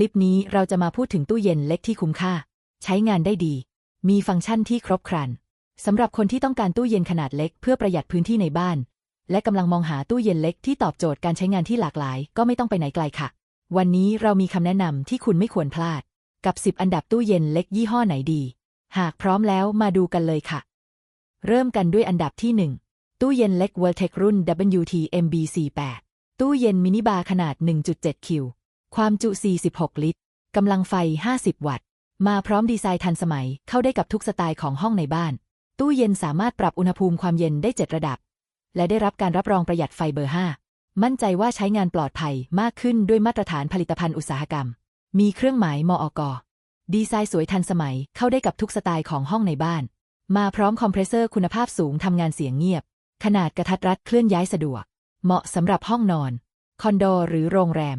คลิปนี้เราจะมาพูดถึงตู้เย็นเล็กที่คุ้มค่า ใช้งานได้ดี มีฟังก์ชันที่ครบครันสำหรับคนที่ต้องการตู้เย็นขนาดเล็กเพื่อประหยัดพื้นที่ในบ้าน และกำลังมองหาตู้เย็นเล็กที่ตอบโจทย์การใช้งานที่หลากหลาย ก็ไม่ต้องไปไหนไกลค่ะ วันนี้เรามีคำแนะนำที่คุณไม่ควรพลาด กับ 10 อันดับตู้เย็นเล็กยี่ห้อไหนดี หากพร้อมแล้วมาดูกันเลยค่ะ เริ่มกันด้วยอันดับที่ 1 ตู้เย็นเล็ก Vertec รุ่น WT MB48 ตู้เย็นมินิบาร์ขนาด 1.7 คิว ความจุ 46 ลิตร กำลังไฟ 50 วัตต์ มาพร้อมดีไซน์ทันสมัย เข้าได้กับทุกสไตล์ของห้องในบ้าน ตู้เย็นสามารถปรับอุณหภูมิความเย็นได้ 7 ระดับ และได้รับการรับรองประหยัดไฟเบอร์ 5 มั่นใจว่าใช้งานปลอดภัยมากขึ้นด้วยมาตรฐานผลิตภัณฑ์อุตสาหกรรม มีเครื่องหมายมอก ดีไซน์สวยทันสมัย เข้าได้กับทุกสไตล์ของห้องในบ้าน มาพร้อมคอมเพรสเซอร์คุณภาพสูงทำงานเสียงเงียบ ขนาดกระทัดรัดเคลื่อนย้ายสะดวก เหมาะสำหรับห้องนอน คอนโดหรือโรงแรม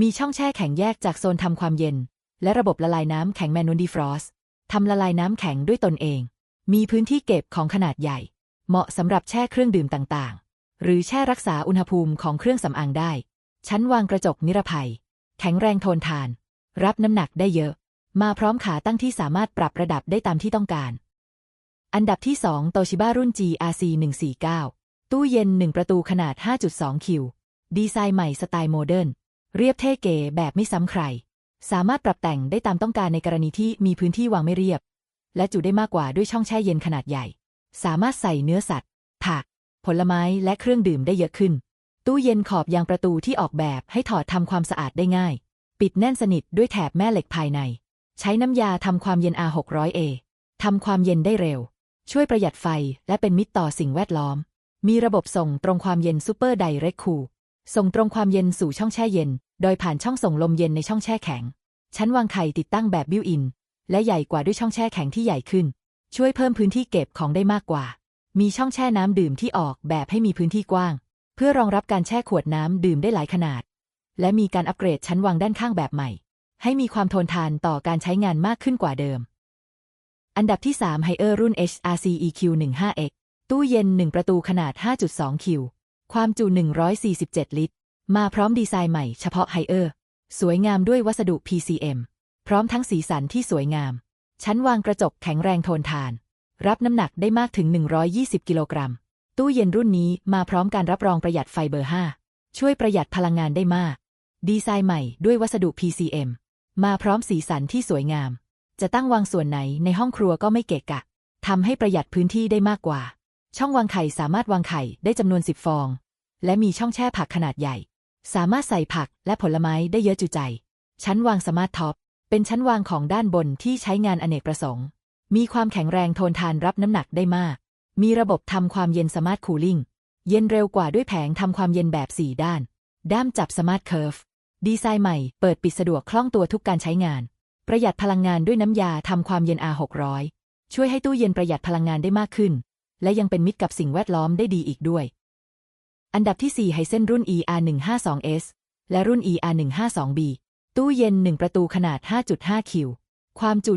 มีช่องแช่แข็งแยกจากโซนทำความเย็น และระบบละลายน้ำแข็งแมนนูนดีฟรอสทำละลายน้ำแข็งด้วยตนเอง มีพื้นที่เก็บของขนาดใหญ่ เหมาะสำหรับแช่เครื่องดื่มต่างๆ หรือแช่รักษาอุณหภูมิของเครื่องสำอางได้ ชั้นวางกระจกนิรภัย แข็งแรงทนทาน รับน้ำหนักได้เยอะ มาพร้อมขาตั้งที่สามารถปรับระดับได้ตามที่ต้องการ อันดับที่ 2 โตชิบ้ารุ่น GRC 149 ตู้เย็น 1 ประตูขนาด 5.2 คิว ดีไซน์ใหม่สไตล์โมเดิร์น เรียบเท่เก๋แบบไม่ซ้ำใคร สามารถปรับแต่งได้ตามต้องการในกรณีที่มีพื้นที่วางไม่เรียบ และจุได้มากกว่าด้วยช่องแช่เย็นขนาดใหญ่ สามารถใส่เนื้อสัตว์ ผัก ผลไม้และเครื่องดื่มได้เยอะขึ้น ตู้เย็นขอบยางประตูที่ออกแบบให้ถอดทำความสะอาดได้ง่าย ปิดแน่นสนิทด้วยแถบแม่เหล็กภายใน ใช้น้ำยาทำความเย็น R600A ทำความเย็นได้เร็ว ช่วยประหยัดไฟและเป็นมิตรต่อสิ่งแวดล้อม มีระบบส่งตรงความเย็นซูเปอร์ไดเรกคู ส่งตรงความเย็นสู่ช่องแช่เย็น โดยผ่านช่องส่งลมเย็นในช่องแช่แข็ง ชั้นวางไข่ติดตั้งแบบบิวอิน และใหญ่กว่าด้วยช่องแช่แข็งที่ใหญ่ขึ้น ช่วยเพิ่มพื้นที่เก็บของได้มากกว่า มีช่องแช่น้ำดื่มที่ออกแบบให้มีพื้นที่กว้าง เพื่อรองรับการแช่ขวดน้ำดื่มได้หลายขนาด และมีการอัปเกรดชั้นวางด้านข้างแบบใหม่ ให้มีความทนทานต่อการใช้งานมากขึ้นกว่าเดิม อันดับที่3 h i เออร์รุ่น HRC EQ15X ตู้เย็น 1 ประตูขนาด 5.2 คิว ความจุ 147 ลิตร มาพร้อมดีไซน์ใหม่เฉพาะไฮเออร์ สวยงามด้วยวัสดุ PCM พร้อมทั้งสีสันที่สวยงาม ชั้นวางกระจกแข็งแรงทนทาน รับน้ำหนักได้มากถึง 120 กิโลกรัม ตู้เย็นรุ่นนี้มาพร้อมการรับรองประหยัดไฟเบอร์ 5 ช่วยประหยัดพลังงานได้มาก ดีไซน์ใหม่ด้วยวัสดุ PCM มาพร้อมสีสันที่สวยงาม จะตั้งวางส่วนไหนในห้องครัวก็ไม่เกะกะทำให้ประหยัดพื้นที่ได้มากกว่า ช่องวางไข่สามารถวางไข่ได้จำนวน10ฟอง และมีช่องแช่ผักขนาดใหญ่ สามารถใส่ผักและผลไม้ได้เยอะจุใจ ชั้นวางสมาร์ทท็อป เป็นชั้นวางของด้านบนที่ใช้งานอเนกประสงค์ มีความแข็งแรงทนทานรับน้ำหนักได้มาก มีระบบทำความเย็นสมาร์ทคูลิ่ง เย็นเร็วกว่าด้วยแผงทำความเย็นแบบ4ด้าน ด้ามจับสมาร์ทเคิร์ฟ ดีไซน์ใหม่ เปิดปิดสะดวกคล่องตัวทุกการใช้งาน ประหยัดพลังงานด้วยน้ำยาทำความเย็น R600 ช่วยให้ตู้เย็นประหยัดพลังงานได้มากขึ้น และยังเป็นมิตรกับสิ่งแวดล้อมได้ดีอีกด้วย อันดับที่ 4 ไฮเซนรุ่น ER152S และรุ่น ER152B ตู้เย็น 1 ประตูขนาด 5.5 คิว ความจุ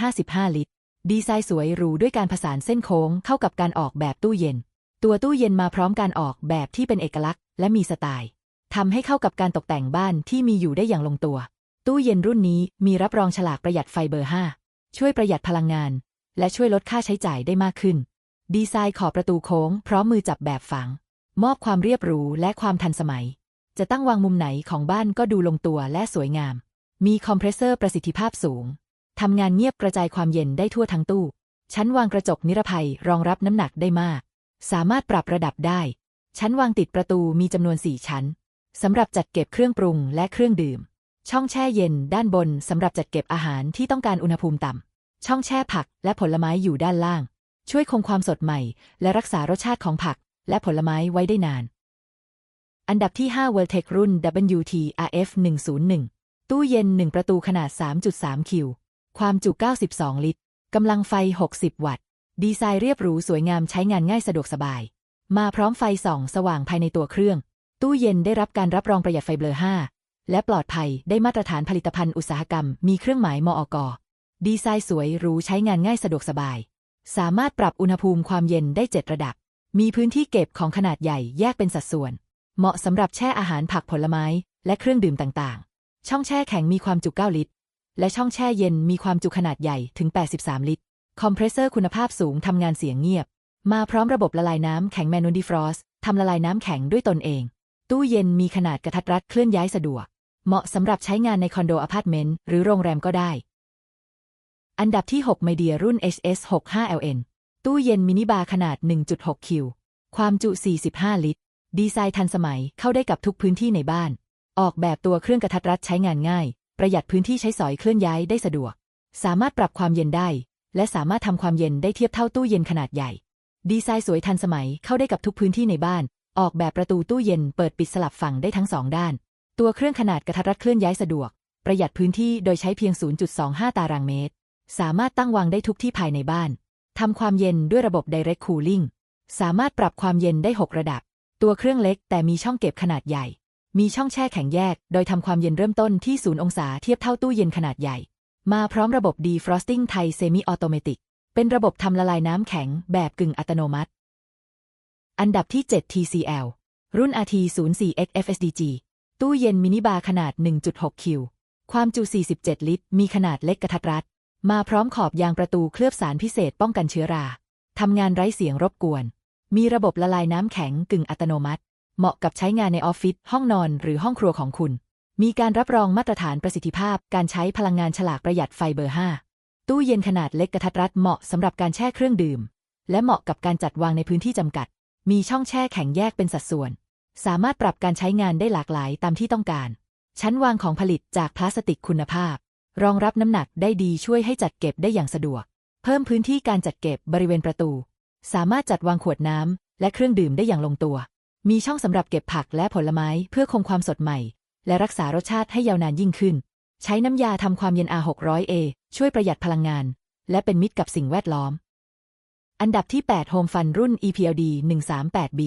155 ลิตร ดีไซน์สวยหรูด้วยการผสานเส้นโค้งเข้ากับการออกแบบตู้เย็น ตัวตู้เย็นมาพร้อมการออกแบบที่เป็นเอกลักษณ์ และมีสไตล์ทำให้เข้ากับการตกแต่งบ้านที่มีอยู่ได้อย่างลงตัว ตู้เย็นรุ่นนี้มีรับรองฉลากประหยัดไฟเบอร์ 5 ช่วยประหยัดพลังงาน และช่วยลดค่าใช้จ่ายได้มากขึ้น ดีไซน์ขอบประตูโค้ง พร้อมมือจับแบบฝัง มอบความเรียบหรูและความทันสมัย จะตั้งวางมุมไหนของบ้านก็ดูลงตัวและสวยงาม มีคอมเพรสเซอร์ประสิทธิภาพสูงทำงานเงียบกระจายความเย็นได้ทั่วทั้งตู้ ชั้นวางกระจกนิรภัยรองรับน้ำหนักได้มาก สามารถปรับระดับได้ ชั้นวางติดประตูมีจำนวนสี่ชั้นสำหรับจัดเก็บเครื่องปรุงและเครื่องดื่ม ช่องแช่เย็นด้านบนสำหรับจัดเก็บอาหารที่ต้องการอุณหภูมิต่ำ ช่องแช่ผักและผลไม้อยู่ด้านล่าง ช่วยคงความสดใหม่ และรักษารสชาติของผัก และผลไม้ไว้ได้นาน อันดับที่5 Vertec รุ่น WT RF 101 ตู้เย็น 1 ประตูขนาด 3.3 คิว ความจุ 92 ลิตร กำลังไฟ 60 วัตต์ ดีไซน์เรียบหรูสวยงามใช้งานง่ายสะดวกสบาย มาพร้อมไฟส่อง สว่างภายในตัวเครื่อง ตู้เย็นได้รับการรับรองประหยัดไฟเบอร์5และปลอดภัยได้มาตรฐานผลิตภัณฑ์อุตสาหกรรม มีเครื่องหมายมอกดีไซน์สวยหรูใช้งานง่ายสะดวกสบาย สามารถปรับอุณหภูมิความเย็นได้7ระดับ มีพื้นที่เก็บของขนาดใหญ่แยกเป็นสัดส่วน เหมาะสำหรับแช่อาหารผักผลไม้และเครื่องดื่มต่างๆ ช่องแช่แข็งมีความจุ9ลิตร และช่องแช่เย็นมีความจุขนาดใหญ่ถึง 83 ลิตร คอมเพรสเซอร์คุณภาพสูงทำงานเสียงเงียบ มาพร้อมระบบละลายน้ำแข็งแมนูดีฟรอสทำละลายน้ำแข็งด้วยตนเอง ตู้เย็นมีขนาดกระทัดรัดเคลื่อนย้ายสะดวก เหมาะสำหรับใช้งานในคอนโดอพาร์ตเมนต์หรือโรงแรมก็ได้ อันดับที่6ไมเดียรุ่น HS65LN ตู้เย็นมินิบาร์ขนาด 1.6 คิว ความจุ 45 ลิตร ดีไซน์ทันสมัยเข้าได้กับทุกพื้นที่ในบ้าน ออกแบบตัวเครื่องกระทัดรัดใช้งานง่าย ประหยัดพื้นที่ใช้สอยเคลื่อนย้ายได้สะดวก สามารถปรับความเย็นได้ และสามารถทำความเย็นได้เทียบเท่าตู้เย็นขนาดใหญ่ ดีไซน์สวยทันสมัยเข้าได้กับทุกพื้นที่ในบ้าน ออกแบบประตูตู้เย็นเปิดปิดสลับฝั่งได้ทั้งสองด้าน ตัวเครื่องขนาดกระทัดรัดเคลื่อนย้ายสะดวก ประหยัดพื้นที่โดยใช้เพียง 0.25 ตารางเมตร สามารถตั้งวางได้ทุกที่ภายในบ้าน ทำความเย็นด้วยระบบ Direct Cooling สามารถปรับความเย็นได้ 6 ระดับ ตัวเครื่องเล็กแต่มีช่องเก็บขนาดใหญ่ มีช่องแช่แข็งแยก โดยทำความเย็นเริ่มต้นที่ 0 องศาเทียบเท่าตู้เย็นขนาดใหญ่ มาพร้อมระบบ Defrosting ไทย Semi Automatic เป็นระบบทำละลายน้ำแข็งแบบกึ่งอัตโนมัติ อันดับที่ 7 TCL รุ่น RT04X FSDG ตู้เย็นมินิบาร์ขนาด 1.6 คิว ความจุ 47 ลิตร มีขนาดเล็กกระทัดรัด มาพร้อมขอบยางประตูเคลือบสารพิเศษป้องกันเชื้อรา ทำงานไร้เสียงรบกวน มีระบบละลายน้ำแข็งกึ่งอัตโนมัติ เหมาะกับใช้งานในออฟฟิศ ห้องนอน หรือห้องครัวของคุณ มีการรับรองมาตรฐานประสิทธิภาพ การใช้พลังงานฉลากประหยัดไฟเบอร์ 5 ตู้เย็นขนาดเล็กกระทัดรัดเหมาะสำหรับการแช่เครื่องดื่ม และเหมาะกับการจัดวางในพื้นที่จำกัด มีช่องแช่แข็งแยกเป็นสัดส่วน สามารถปรับการใช้งานได้หลากหลายตามที่ต้องการ ชั้นวางของผลิตจากพลาสติกคุณภาพ รองรับน้ำหนักได้ดีช่วยให้จัดเก็บได้อย่างสะดวก เพิ่มพื้นที่การจัดเก็บบริเวณประตู สามารถจัดวางขวดน้ำและเครื่องดื่มได้อย่างลงตัว มีช่องสำหรับเก็บผักและผลไม้เพื่อคงความสดใหม่ และรักษารสชาติให้ยาวนานยิ่งขึ้น ใช้น้ำยาทำความเย็น R600A ช่วยประหยัดพลังงาน และเป็นมิตรกับสิ่งแวดล้อม อันดับที่ 8 Home Fun รุ่น EPLD 138B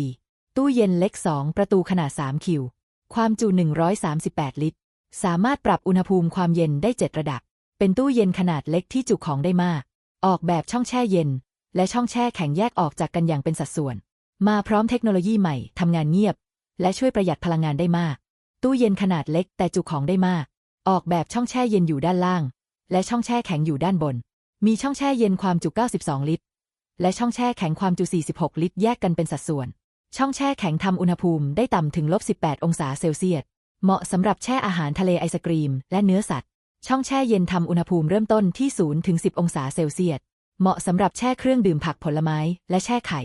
ตู้เย็นเล็ก 2 ประตูขนาด 3 คิว ความจุ 138 ลิตร สามารถปรับอุณหภูมิความเย็นได้ 7 ระดับ เป็นตู้เย็นขนาดเล็กที่จุของได้มาก ออกแบบช่องแช่เย็น และช่องแช่แข็งแยกออกจากกันอย่างเป็นสัดส่วน มาพร้อมเทคโนโลยีใหม่ทำงานเงียบ และช่วยประหยัดพลังงานได้มาก ตู้เย็นขนาดเล็กแต่จุของได้มาก ออกแบบช่องแช่เย็นอยู่ด้านล่าง และช่องแช่แข็งอยู่ด้านบน มีช่องแช่เย็นความจุ 92 ลิตร และช่องแช่แข็งความจุ 46 ลิตร แยกกันเป็นสัดส่วน ช่องแช่แข็งทำอุณหภูมิได้ต่ำถึงลบ18 องศาเซลเซียส เหมาะสำหรับแช่อาหารทะเลไอศกรีม และเนื้อสัตว์ ช่องแช่เย็นทำอุณหภูมิเริ่มต้นที่0ถึง10 องศาเซลเซียส เหมาะสำหรับแช่เครื่องดื่มผักผลไม้และแช่ไข่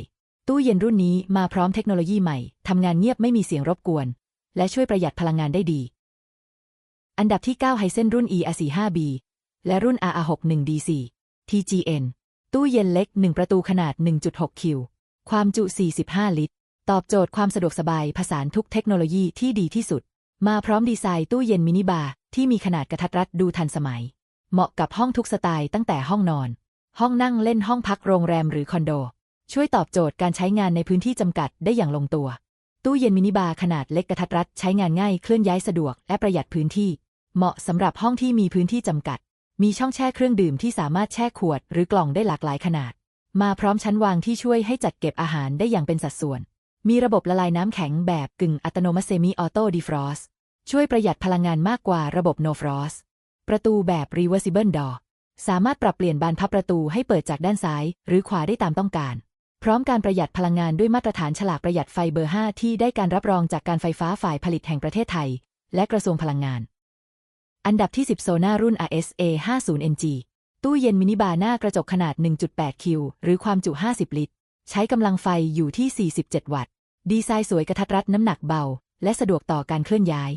ตู้เย็นรุ่นนี้มาพร้อมเทคโนโลยีใหม่ทำงานเงียบไม่มีเสียงรบกวน และช่วยประหยัดพลังงานได้ดี อันดับที่ 9 ไฮเซนรุ่น ER45B และรุ่น RR61DC TGN ตู้เย็นเล็ก 1 ประตูขนาด 1.6 คิว ความจุ 45 ลิตร ตอบโจทย์ความสะดวกสบายผสานทุกเทคโนโลยีที่ดีที่สุด มาพร้อมดีไซน์ตู้เย็นมินิบาร์ที่มีขนาดกระทัดรัดดูทันสมัย เหมาะกับห้องทุกสไตล์ตั้งแต่ห้องนอน ห้องนั่งเล่นห้องพักโรงแรมหรือคอนโด ช่วยตอบโจทย์การใช้งานในพื้นที่จำกัดได้อย่างลงตัว ตู้เย็นมินิบาร์ขนาดเล็กกระทัดรัดใช้งานง่ายเคลื่อนย้ายสะดวกและประหยัดพื้นที่ เหมาะสำหรับห้องที่มีพื้นที่จำกัด มีช่องแช่เครื่องดื่มที่สามารถแช่ขวด หรือกล่องได้หลากหลายขนาด มาพร้อมชั้นวางที่ช่วยให้จัดเก็บอาหารได้อย่างเป็นสัดส่วนมีระบบละลายน้ำแข็งแบบกึ่งอัตโนมัติเซมิออโต้ดีฟรอส ช่วยประหยัดพลังงานมากกว่าระบบ No Frost ประตูแบบ Reversible Door สามารถปรับเปลี่ยนบานพับประตูให้เปิดจากด้านซ้าย หรือขวาได้ตามต้องการ พร้อมการประหยัดพลังงานด้วยมาตรฐานฉลากประหยัดไฟเบอร์ 5 ที่ได้การรับรองจากการไฟฟ้าฝ่ายผลิตแห่งประเทศไทย และกระทรวงพลังงาน อันดับที่ 10 โซน่ารุ่น RSA 50 NG ตู้เย็นมินิบาร์หน้ากระจกขนาด 1.8 คิว หรือความจุ 50 ลิตร ใช้กำลังไฟอยู่ที่ 47 วัตต์ ดีไซน์สวยกระทัดรัดน้ำหนักเบา และสะดวกต่อการเคลื่อนย้าย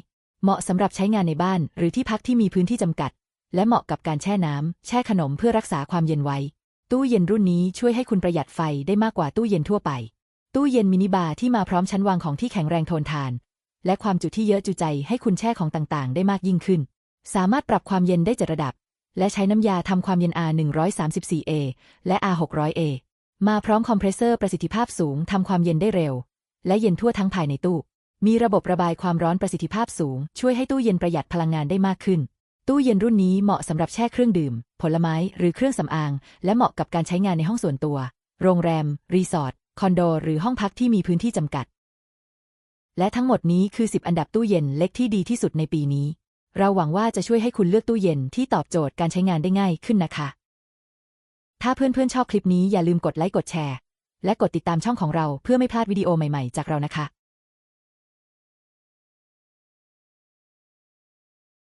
เหมาะสำหรับใช้งานในบ้านหรือที่พักที่มีพื้นที่จำกัด และเหมาะกับการแช่น้ำแช่ขนมเพื่อรักษาความเย็นไว้ ตู้เย็นรุ่นนี้ช่วยให้คุณประหยัดไฟได้มากกว่าตู้เย็นทั่วไป ตู้เย็นมินิบาร์ที่มาพร้อมชั้นวางของที่แข็งแรงทนทาน และความจุที่เยอะจุใจให้คุณแช่ของต่างๆ ได้มากยิ่งขึ้น สามารถปรับความเย็นได้เจ็ดระดับ และใช้น้ำยาทำความเย็น R134A และ R600A มาพร้อมคอมเพรสเซอร์ประสิทธิภาพสูงทำความเย็นได้เร็ว และเย็นทั่วทั้งภายในตู้ มีระบบระบายความร้อนประสิทธิภาพสูง ช่วยให้ตู้เย็นประหยัดพลังงานได้มากขึ้น ตู้เย็นรุ่นนี้เหมาะสำหรับแช่เครื่องดื่ม ผลไม้หรือเครื่องสำอาง และเหมาะกับการใช้งานในห้องส่วนตัว โรงแรม รีสอร์ท คอนโด หรือห้องพักที่มีพื้นที่จำกัด และทั้งหมดนี้คือ 10 อันดับตู้เย็นเล็กที่ดีที่สุดในปีนี้ เราหวังว่าจะช่วยให้คุณเลือกตู้เย็นที่ตอบโจทย์การใช้งานได้ง่ายขึ้นนะคะ ถ้าเพื่อนๆชอบคลิปนี้อย่าลืมกดไลค์กดแชร์ และกดติดตามช่องของเราเพื่อไม่พลาดวิดีโอใหม่ๆ จากเรานะคะ